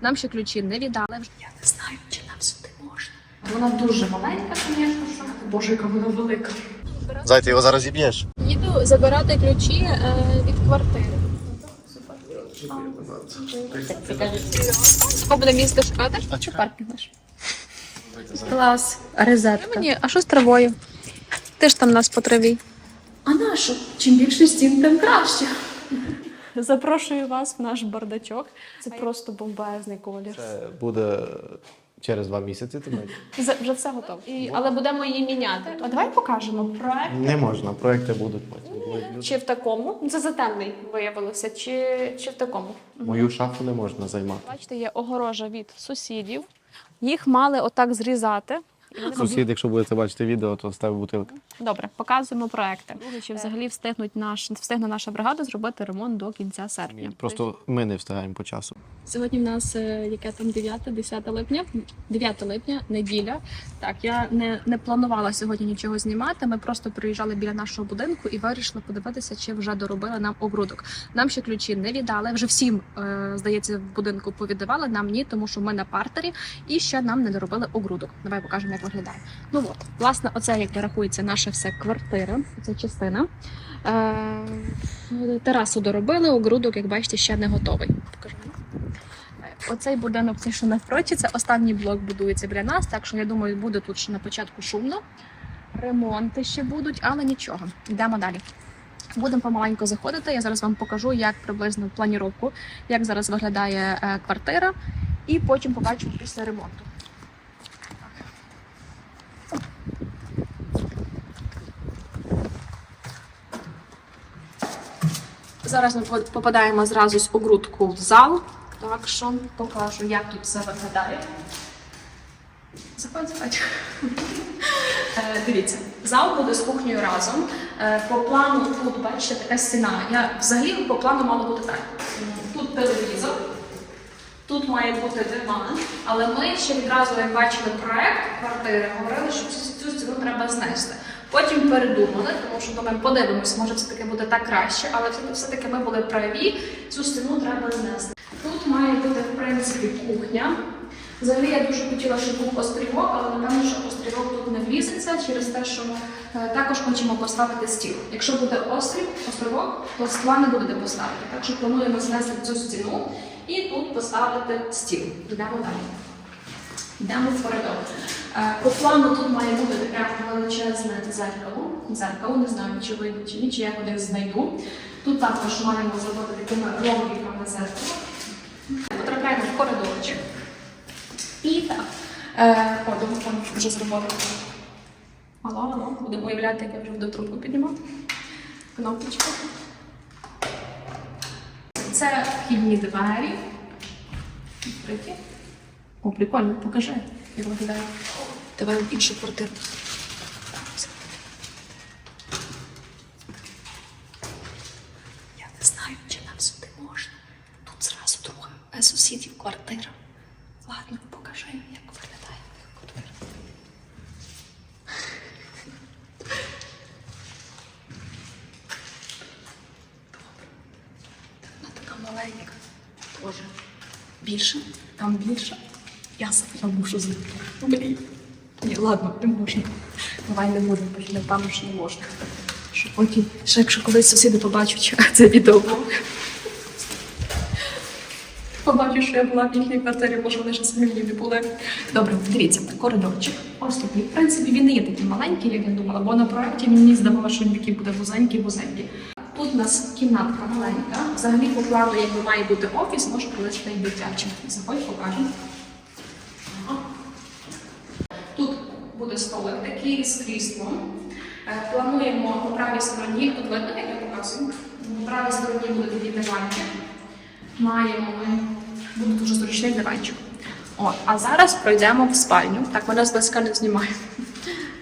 Нам ще ключі не віддали. Я не знаю, чи нам сюди можна. Вона дуже маленька, звісно, що. Боже, яка вона велика. Зай, ти його зараз зіб'єш. Їду забирати ключі е, від квартири. Хто буде місце шукати? Чи паркінг наш? Клас. Розетка. Мені, а що з травою? Ти ж там нас по траві. А нащо? Чим більше стін, тим краще. Запрошую вас в наш бардачок. Це просто бомбезний колір. Це буде через два місяці. Ти Вже, все готово. І, але будемо її міняти. А давай покажемо проект. не можна, проекти будуть потім. Чи в такому? Це затемний виявилося, чи, чи в такому? Мою шафу не можна займати. Бачите, є огорожа від сусідів. Їх мали отак зрізати. Сусід, якщо будете бачити відео, то ставив бутилки. Добре, показуємо проекти. Чи взагалі встигнуть наш встигне наша бригада зробити ремонт до кінця серпня? Просто ми не встигаємо по часу. Сьогодні в нас е, яке там 9, 10 липня, 9 липня, неділя. Так, я не, не планувала сьогодні нічого знімати. Ми просто приїжджали біля нашого будинку і вирішили подивитися, чи вже доробили нам огрудок. Нам ще ключі не віддали. Вже всім, е, здається, в будинку повіддавали. Нам ні, тому що ми на партері і ще нам не доробили огрудок. Давай покажемо, як виглядає. Ну от, власне, оце як рахується наша вся квартира. Це частина. Е, терасу доробили, огрудок, як бачите, ще не готовий. Покажу. Оцей будинок, це що навпроти, це останній блок будується біля нас, так що я думаю, буде тут ще на початку шумно. Ремонти ще будуть, але нічого. Йдемо далі. Будемо помаленьку заходити. Я зараз вам покажу, як приблизно планіровку, як зараз виглядає е, квартира, і потім побачимо після ремонту. Зараз ми попадаємо зразу з огрудку в зал. Так що покажу, як тут все виглядає. Заходь, заходь. Е, Дивіться, зал буде з кухнею разом. Е, По плану тут, бачите, така стіна. Я взагалі по плану мало бути так. Тут телевізор, тут має бути диван, але ми ще відразу, як бачили проект квартири, говорили, що цю, цю стіну треба знести. Потім передумали, тому що думаємо, подивимось, може все-таки буде так краще, але все- все-таки ми були праві, цю стіну треба знести. Тут має бути, в принципі, кухня. Взагалі я дуже хотіла, щоб був острівок, але напевно, що острівок тут не влізеться через те, що е, також хочемо поставити стіл. Якщо буде острів, островок, то скла не буде поставити. Так що плануємо знести цю стіну і тут поставити стіл. Йдемо далі. Йдемо коридор. Е, По плану тут має бути таке величезне зеркало. Зеркало, не знаю, чи вийду чи ні, чи я кудись знайду. Тут також маємо зробити такими логіками зеркало. Потрапляємо в коридорчик. І так. Е, о, думаю, вже зробили. Алло, алло, будемо уявляти, як я вже буду трубку піднімати. Кнопочка. Це вхідні двері. Відкриті. О, прикольно, покажи, як виглядає. Давай іншу квартиру. Я не знаю, чи нам сюди можна. Тут зразу друга е, сусідів квартира. Ладно, покажи, як виглядає квартира. Вона така маленька. Боже. Більше? Там більше? Я, с- я. Блін. Ні, ладно, не можна. Давай не будемо, бо напевно, що не можна. Що потім, ще якщо колись сусіди побачать це відеоблог. Побачу, що я була в їхній квартирі, може вони ще самі не були. Добре, дивіться, коридорчик. Ось такий. В принципі, він не є такий маленький, як я думала, бо на проєкті мені здавалося, що він такий буде вузенький, вузенький. Тут у нас кімнатка маленька. Взагалі по плану, якби має бути офіс, може колись та й дитячий. Заходь, покажемо. Ага. Тут буде столик такий з кріслом. Е, Плануємо по правій стороні, тут видно, як я показую. По правій стороні буде такий диванчик. Маємо ми буде дуже зручний диванчик. От, а зараз пройдемо в спальню. Так, вона зблизька не знімає.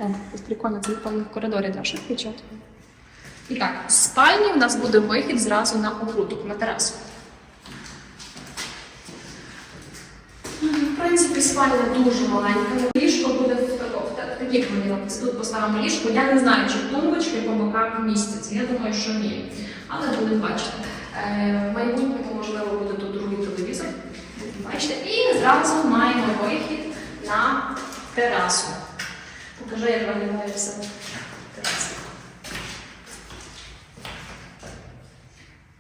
О, ось прикольно, це напевно в коридорі теж включати. І так, з спальні в нас буде вихід зразу на огрудок, на терасу. В принципі, спальня дуже маленька. Ліжко буде в, в, в таких варіантах. Тут поставимо ліжко. Я не знаю, чи тумбочки по боках містяться. Я думаю, що ні. Але будемо бачити. Е, в майбутньому, можливо, буде тут другий телевізор. Бачите, і зразу маємо вихід на терасу. Покажи, як виглядає все тераса.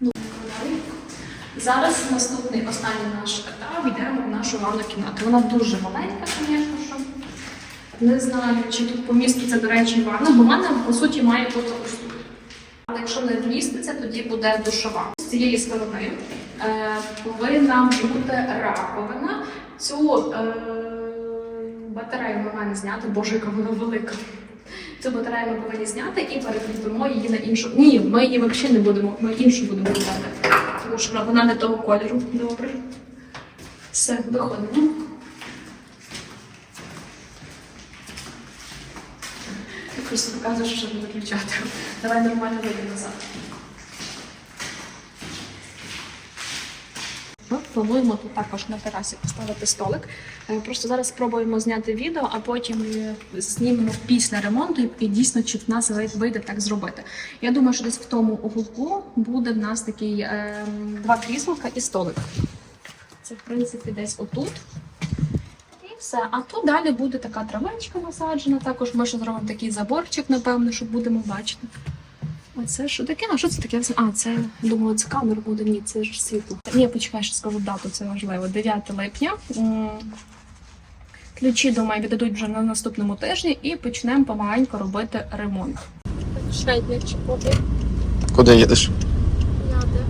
Ну. Зараз наступний останній наш етап йдемо в нашу ванну кімнату. Вона дуже маленька, звісно. Не знаю, чи тут поміститься, до речі, ванна, бо ванна, по суті, має бути ось. Але якщо не вміститься, тоді буде душова. З цієї сторони е, повинна бути раковина. Цю е, батарею ми маємо зняти, боже, яка вона велика. Цю батарею ми повинні зняти і перекріпимо її на іншу. Ні, ми її взагалі не будемо, ми іншу будемо купляти. Тому що вона не того кольору. Добре. Все, виходимо. Просто показую, що не виключати. Давай нормально вийдемо назад. Ми плануємо тут також на терасі поставити столик. Е, Просто зараз спробуємо зняти відео, а потім е, знімемо після ремонту і- дійсно чи в нас вийде так зробити. Я думаю, що десь в тому уголку буде в нас такий е, два кріслика і столик. Це в принципі десь отут. Все. А тут далі буде така травичка насаджена. Також ми ще зробимо такий заборчик, напевно, що будемо бачити. Оце що таке? А що це таке? А, це думаю, це камера буде. Ні, це ж світло. Ні, почекай, ще скажу дату, це важливо. 9 липня. Ключі, думаю, віддадуть вже на наступному тижні і почнемо помаленьку робити ремонт. Шведник чи поки Куди їдеш? яде. Яде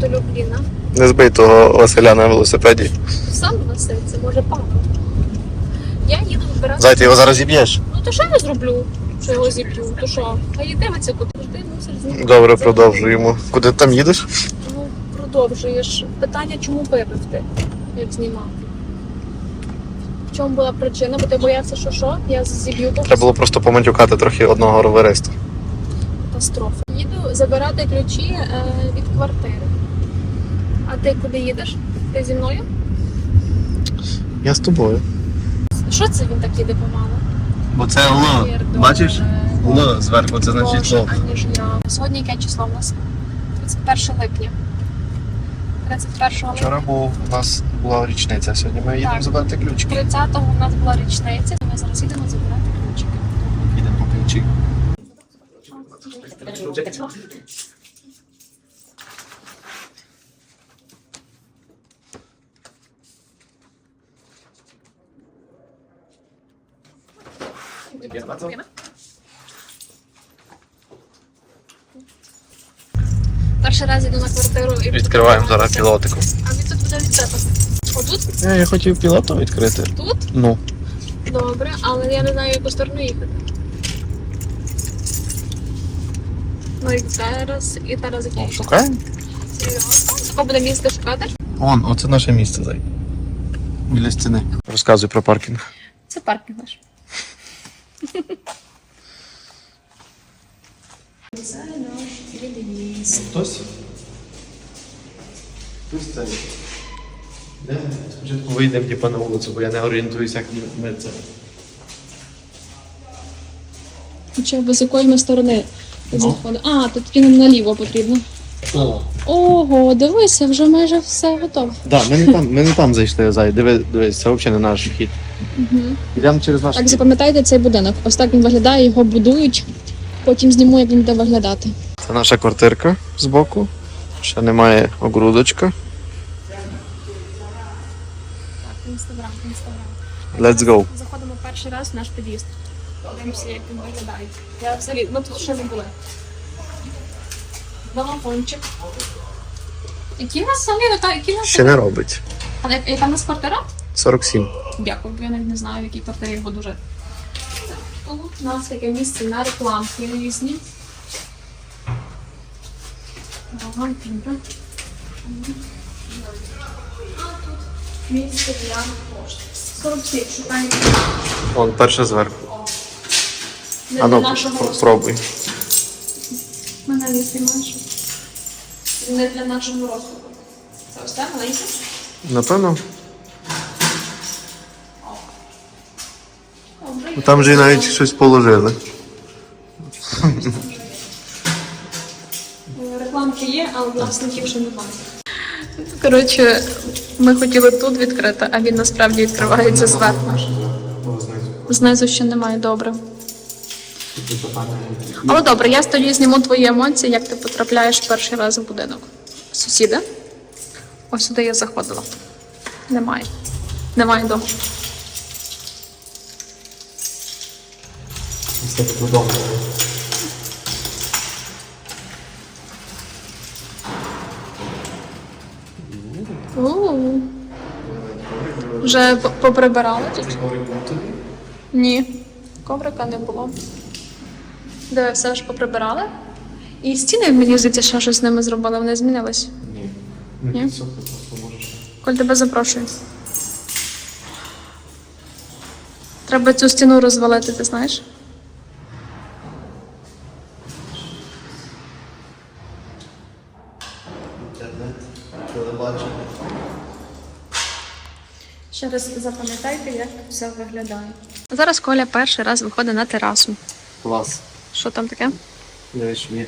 до Любліна. Не збий того Василя на велосипеді. Сам Василь, це може папа. Я їду вибирати. Зай, ти його зараз зіб'єш. Ну то що я зроблю? Що його зіб'ю? То що? А їй дивиться, куди ти мусиш знімати. Добре, продовжуємо. Куди ти там їдеш? Ну, продовжуєш. Питання, чому випив ти, як знімав? В чому була причина? Бо ти боявся, що що? Я зіб'ю то Треба було просто поматюкати трохи одного ровериста. Катастрофа. Їду забирати ключі е, від квартири. А ти куди їдеш? Ти зі мною? Я з тобою. Що це він так їде помало? Бо це Пардон, Бачиш? е, Ло зверху, це значить ло. аніж я. Сьогодні яке число в нас? 31 липня. 31 липня. Вчора був у нас була річниця. Сьогодні ми їдемо Так. забирати ключики. 30-го у нас була річниця. Ми зараз їдемо забирати ключики. Їдемо по ключі. Перший раз йду на квартиру і Відкриваємо зараз пілотику. А він тут буде від себе. Отут? Я хотів пілотом відкрити. Тут? Ну. Добре, але я не знаю, в яку сторону їхати. Ну і зараз, і зараз Ну, який? шукаємо. Серйозно? Тако буде місце шукати? Вон, оце наше місце, зай. Біля стіни. Розказуй про паркінг. Це паркінг наш. Це наш реліз. Хтось? Хтось це. Де? Спочатку вийдемо типу, на вулицю, бо я не орієнтуюся, як ми це. Хоча б з якої ми сторони Ну. А, тут тільки нам наліво потрібно. О. Ого, дивися, вже майже все готове. Да, ми не там, ми не там зайшли, зай. Диви, дивись, це взагалі не наш хід. Угу. Йдемо через наш Так, запам'ятайте цей будинок. Ось так він виглядає, його будують. Потім зніму, як він буде виглядати. Це наша квартирка збоку. Ще немає огрудочка. Так, інстаграм, інстаграм. Let's go. Заходимо перший раз в наш під'їзд. Подивимося, як він виглядає. Я взагалі, ми тут ще не були. Балкончик. Які в нас самі, яка- які в нас Ще не робить. А як- яка в нас квартира? 47. Дякую, бо я навіть не знаю, в якій квартирі, бо дуже. Тут у нас таке місце на рекламки різні. Ага, добре. А тут місце для пошти. 47, шукаємо. Вон, перше зверху. А ну, пробуй. Мене не знімаєш. Не для нашого розкладу. Це ось маленьке. Напевно. Там же і навіть щось положили. Рекламки є, але власників ще немає. Коротше, ми хотіли тут відкрити, а він насправді відкривається зверху. Знизу ще немає добре. Але добре, я тоді зніму твої емоції, як ти потрапляєш перший раз в будинок. Сусіди. Ось сюди я заходила. Немає. Немає дому. У. Вже по- поприбирали тут? Ні, коврика не було. Де все ж поприбирали? І стіни, мені здається, що щось з ними зробили, вони змінились. Ні. Ні? Просто можеш. Коль тебе запрошую. Треба цю стіну розвалити, ти знаєш? Інтернет, телебачення. Ще раз запам'ятайте, як все виглядає. Зараз Коля перший раз виходить на терасу. Клас. Що там таке? Дивись, мені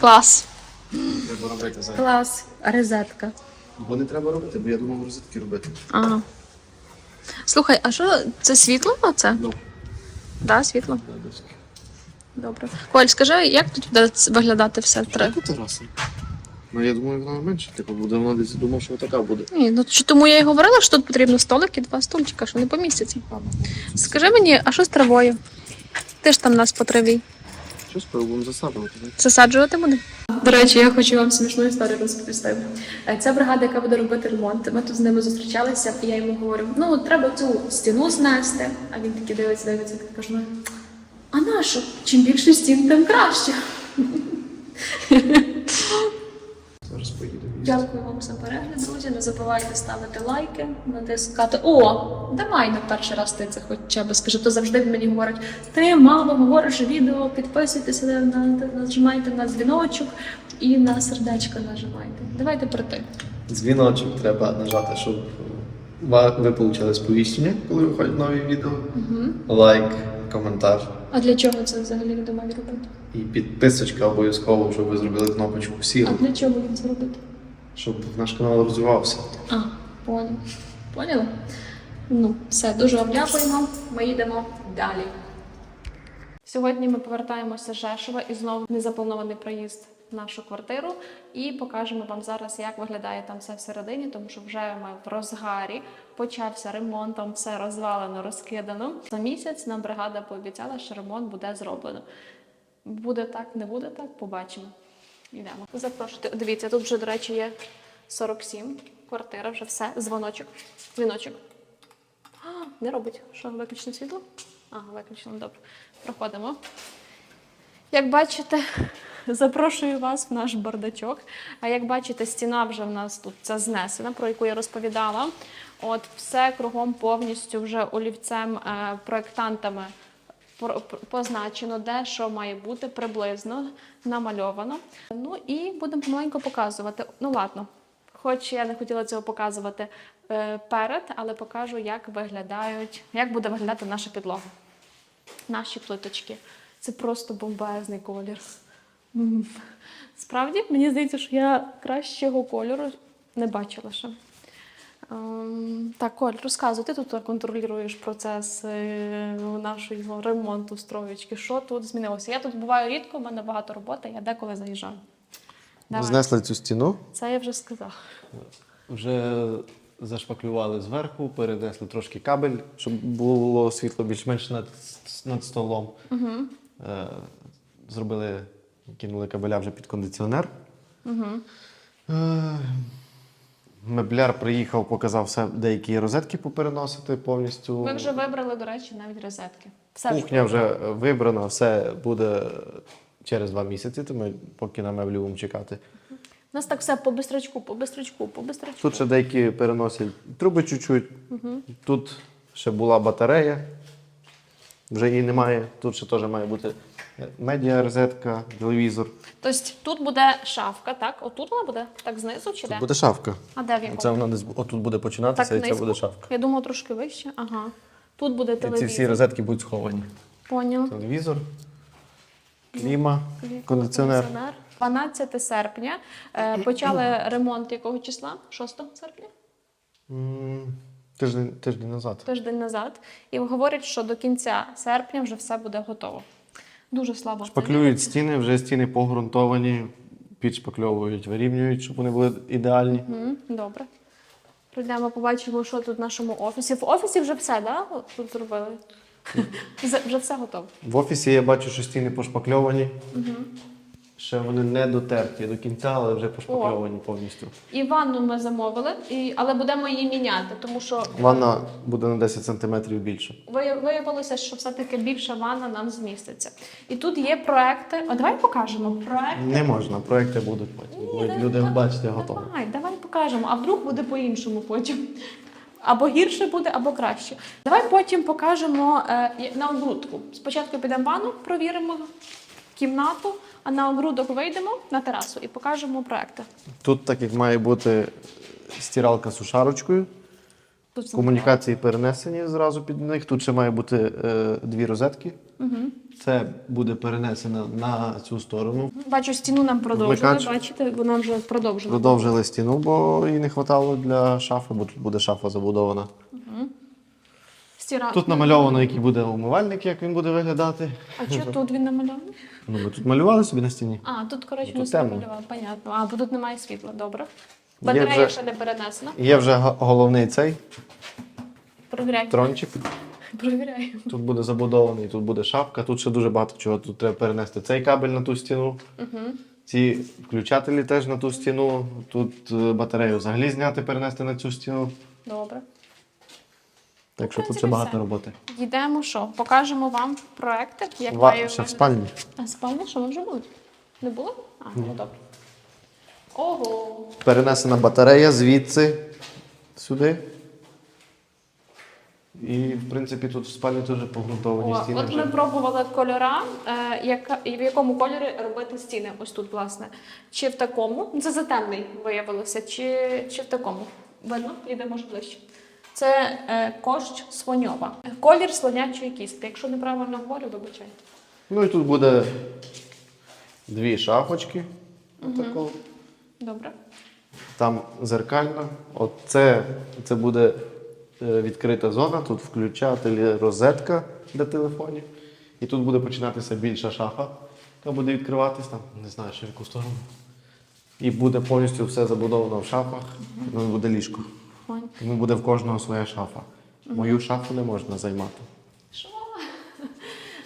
Клас. треба робити зараз. Клас. Розетка. Бо не треба робити, бо я думав розетки робити. Ага. Слухай, а що це світло оце? Ну, Да, світло. Добре. Коль, скажи, як тут буде ц- виглядати все три? Яку терасу? Ну я думаю, вона менше, типу, буде вона десь думав, що така буде. Ні, ну чи тому я і говорила, що тут потрібно столик і два стульчика, що не помістяться. Скажи мені, а що з травою? Ти ж там нас по траві. Що спробуємо засаджувати? Засаджувати буде? До речі, я хочу вам смішну історію розповісти. Е, Ця бригада, яка буде робити ремонт, ми тут з ними зустрічалися, і я йому говорю: ну треба цю стіну знести. А він такий дивиться, дивиться, каже: ну, а нашу? Чим більше стін, тим краще. Зараз поїду. Дякую вам за перегляд, друзі. Не забувайте ставити лайки, натискати. О, давай на перший раз ти це хоча б скажи. То завжди мені говорять, ти мало говориш відео, підписуйтеся, на, нажимайте на дзвіночок і на сердечко нажимайте. Давайте про ти. Дзвіночок треба нажати, щоб ви отримали сповіщення, коли виходять нові відео. Лайк, коментар А для чого це взагалі відео має робити? і підписочка обов'язково, щоб ви зробили кнопочку всі, А для чого їм це робити? Щоб наш канал розвивався. А, понял. Поняли? Ну, все, дуже вам дякуємо. Ми їдемо далі. Сьогодні ми повертаємося з Жешова і знову незапланований приїзд в нашу квартиру. І покажемо вам зараз, як виглядає там все всередині, тому що вже ми в розгарі. Почався ремонт, там все розвалено, розкидано. За місяць нам бригада пообіцяла, що ремонт буде зроблено. Буде так, не буде так, побачимо. Йдемо. Запрошуйте. Дивіться, тут вже, до речі, є 47. Квартира, вже все. Дзвоночок. Дзвіночок. А, не робить. Що, виключно світло? Ага, виключно, добре. Проходимо. Як бачите, запрошую вас в наш бардачок. А як бачите, стіна вже в нас тут ця знесена, про яку я розповідала. От все кругом повністю вже олівцем, е, проєктантами про- про- позначено, де що має бути приблизно намальовано. Ну і будемо помаленьку показувати. Ну ладно, хоч я не хотіла цього показувати е, перед, але покажу, як виглядають, як буде виглядати наша підлога. Наші плиточки. Це просто бомбезний колір. Справді, мені здається, що я кращого кольору не бачила ще. Ем, Так, Коль, розказуй, ти тут контролюєш процес е, нашого ремонту строєчки. Що тут змінилося? Я тут буваю рідко, в мене багато роботи, я деколи заїжджаю. Давай. Знесли цю стіну, Це я вже сказала. вже зашпаклювали зверху, перенесли трошки кабель, щоб було світло більш-менш над, над столом. Угу. Зробили, кинули кабеля вже під кондиціонер. Угу. Е, мебляр приїхав, показав все, деякі розетки попереносити повністю. Ви вже вибрали, до речі, навіть розетки. Все Кухня вже вибрана, все буде через два місяці, то ми поки на меблі будемо чекати. У нас так все по бистрачку, по бистрачку, по бистрачку. Тут ще деякі переносять труби чуть-чуть. Тут ще була батарея, вже її немає. Тут ще теж має бути медіа розетка, телевізор. Тобто тут буде шафка, так? Отут вона буде? Так знизу чи де? Тут буде шафка. А де в якому? Це вона десь отут буде починатися, і це буде шафка. Я думала трошки вище. Ага. Тут буде І ці всі розетки будуть сховані. Поняла. Телевізор, кліма, кондиціонер. 12 серпня. Е, Почали ремонт якого числа? 6 серпня? Тиждень, тиждень назад. Тиждень назад. І говорять, що до кінця серпня вже все буде готово. Дуже слабо. Шпаклюють стіни, вже стіни погрунтовані, підшпакльовують, вирівнюють, щоб вони були ідеальні. Добре. Прийдемо, побачимо, що тут в нашому офісі. В офісі вже все, да? Тут зробили. Вже- все готово. В офісі я бачу, що стіни пошпакльовані. Ще вони не дотерті до кінця, але вже пошпакльовані повністю. І ванну ми замовили, і, але будемо її міняти, тому що Ванна буде на 10 см більше. вия- виявилося, що все-таки більша ванна нам зміститься. І тут є проекти. О, давай покажемо проект. Не можна, проекти будуть потім. Ні, Люди бачите готово. Давай, давай покажемо, а вдруг буде по-іншому потім. Або гірше буде, або краще. Давай потім покажемо е, на огрудку. Спочатку підемо ванну, провіримо кімнату, а на огрудок вийдемо на терасу і покажемо проекти. Тут, так як має бути стиралка з сушарочкою, Тут комунікації перенесені зразу під них. Тут ще має бути е, дві розетки. Це буде перенесено на цю сторону. Бачу, стіну нам продовжили. Вмикач. Бачите, вона вже продовжила. Продовжили стіну, бо їй не вистачало для шафи, бо тут буде шафа забудована. Стіра... Тут намальовано, який буде умивальник, як він буде виглядати. А що тут він намальований? Ну, ми тут малювали собі на стіні. А, тут, коротше, Тут не темно. понятно. А, бо тут немає світла, добре. Батарея вже- ще не перенесена. Є вже головний цей Провіряй. трончик. Провіряй. Тут буде забудований, тут буде шапка, тут ще дуже багато чого. Тут треба перенести цей кабель на ту стіну. Ці включателі теж на ту стіну. Тут е, батарею взагалі зняти, перенести на цю стіну. Добре. Так що тут ще багато роботи. Йдемо що? Покажемо вам проекти, як Ва- має ще в спальні. А спальня, що вже були? Не було? А, ну добре. Ого. Перенесена батарея звідси сюди. І, в принципі, тут в спальні теж погрунтовані О, стіни. от вже. ми пробували кольора, е, яка, і в якому кольорі робити стіни. Ось тут, власне. Чи в такому, це затемний виявилося, чи, чи в такому. Видно? Іде може ближче. Це е, кощ слоньова. Колір слонячої кістки. Якщо неправильно говорю, вибачайте. Ну і тут буде дві шафочки. Отако. Добре. Там зеркальна. От це, це буде е, відкрита зона, тут включателі розетка для телефонів. І тут буде починатися більша шафа, яка буде відкриватись там, не знаю, ще в яку сторону. І буде повністю все забудовано в шафах, ну буде ліжко. Файн. Тому буде в кожного своя шафа. Мою шафу не можна займати. Що?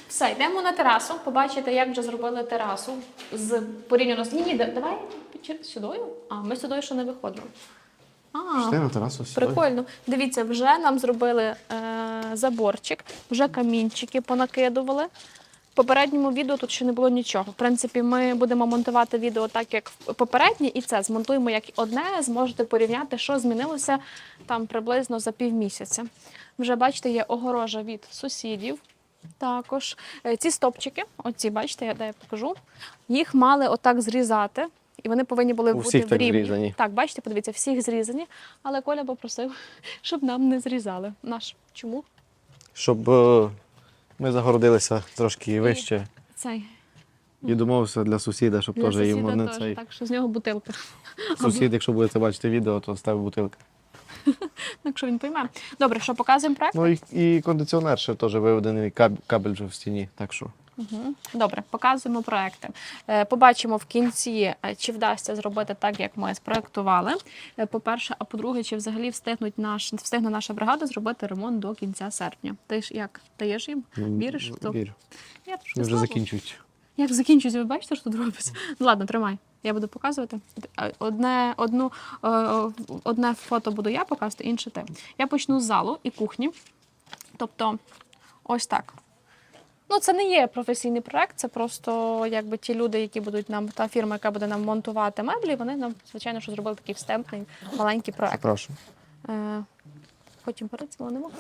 Все, йдемо на терасу, побачите, як вже зробили терасу з порівняно з. Ні, ні, давай сюдою. А, ми сюдою ще не виходимо. А, Пішли на терасу. Прикольно. Дивіться, вже нам зробили е, заборчик, вже камінчики понакидували. Попередньому відео тут ще не було нічого. В принципі, ми будемо монтувати відео так, як попереднє, і це змонтуємо як одне. Зможете порівняти, що змінилося там приблизно за півмісяця. Вже бачите, є огорожа від сусідів. Також Е, ці стопчики, оці, бачите, я, де я покажу, їх мали отак зрізати, і вони повинні були У бути всіх в рівні. зрізані. Так, бачите, подивіться, всіх зрізані, але Коля попросив, щоб нам не зрізали. Наш чому? Щоб е, ми загородилися трошки вище. Цей І домовився для сусіда, щоб теж йому не цей. так що з нього бутилка. Сусід, якщо будете бачити відео, то став бутилка. Якщо він пойме. Добре, що показуємо проект? Ну і, і кондиціонер ще теж виведений каб- кабель вже в стіні. Так що Добре, показуємо проекти. Е, Побачимо в кінці, е, чи вдасться зробити так, як ми спроектували. Е, По-перше, а по-друге, чи взагалі встигнуть наш встигне наша бригада зробити ремонт до кінця серпня. Ти ж як даєш їм? Віриш то? Вірю. Я трошки вже закінчують. Як закінчується, ви бачите, що тут робиться? Ну ладно, тримай. Я буду показувати. Одне, одну, одне фото буду я показувати, інше ти. Я почну з залу і кухні. Тобто, ось так. Ну, це не є професійний проект, це просто якби ті люди, які будуть нам, та фірма, яка буде нам монтувати меблі, вони нам, звичайно, що зробили такий встемпний маленький проект. Прошу. Е, Потім передзвонимо.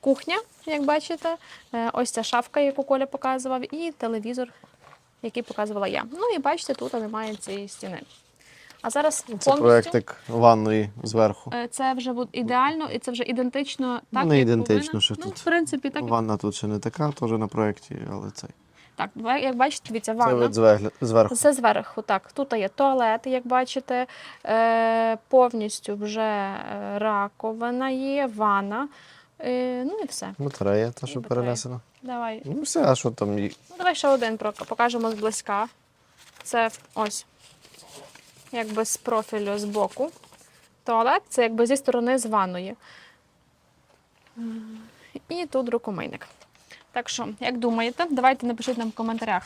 Кухня, як бачите, Е, ось ця шафка, яку Коля показував, і телевізор, який показувала я. Ну і бачите, тут немає цієї стіни. А зараз Це повністю проєктик ванної зверху. е, це вже буде ідеально, і це вже ідентично так. не як ідентично, повинно. що ну, тут. в принципі, так Ванна тут ще не така, теж на проєкті, але цей. Так, як бачите, дивіться, ванна. звегля- зверху. Це зверху, так. Тут є туалет, як бачите, е, повністю вже е, раковина є, ванна. Е, ну і все. Батарея, та що Батарея. перенесено. Давай. Ну все, а що там? є? Ну, давай ще один покажемо зблизька. Це ось, якби з профілю з боку. Туалет це якби зі сторони з ванної. І тут рукомийник. Так що, як думаєте, давайте напишіть нам в коментарях.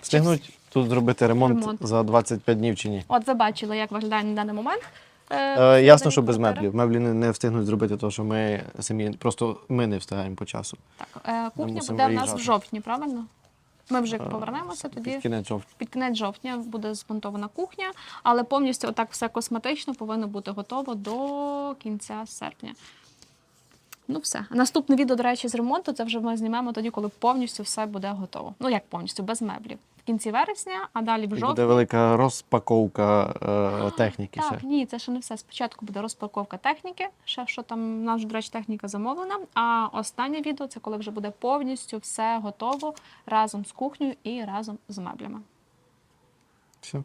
Встигнуть тут зробити ремонт, Ремонт. за 25 днів чи ні? От ви бачили, як виглядає на даний момент. Е, Е, ясно, що без меблів. Меблі не, не встигнуть зробити, тому що ми самі просто ми не встигаємо по часу. Так, е, кухня буде в нас в жовтні, правильно? Ми вже як Е, повернемося тоді. Під кінець жовтня. Під кінець жовтня буде змонтована кухня, але повністю отак все косметично повинно бути готово до кінця серпня. Ну, все. Наступне відео, до речі, з ремонту це вже ми знімемо тоді, коли повністю все буде готово. Ну як повністю, без меблів. В кінці вересня, а далі в жовтні. буде велика розпаковка е, техніки. Так, ще. ні, це ще не все. Спочатку буде розпаковка техніки, ще що там у нас, до речі, техніка замовлена. А останнє відео це коли вже буде повністю все готово разом з кухнею і разом з меблями. Все.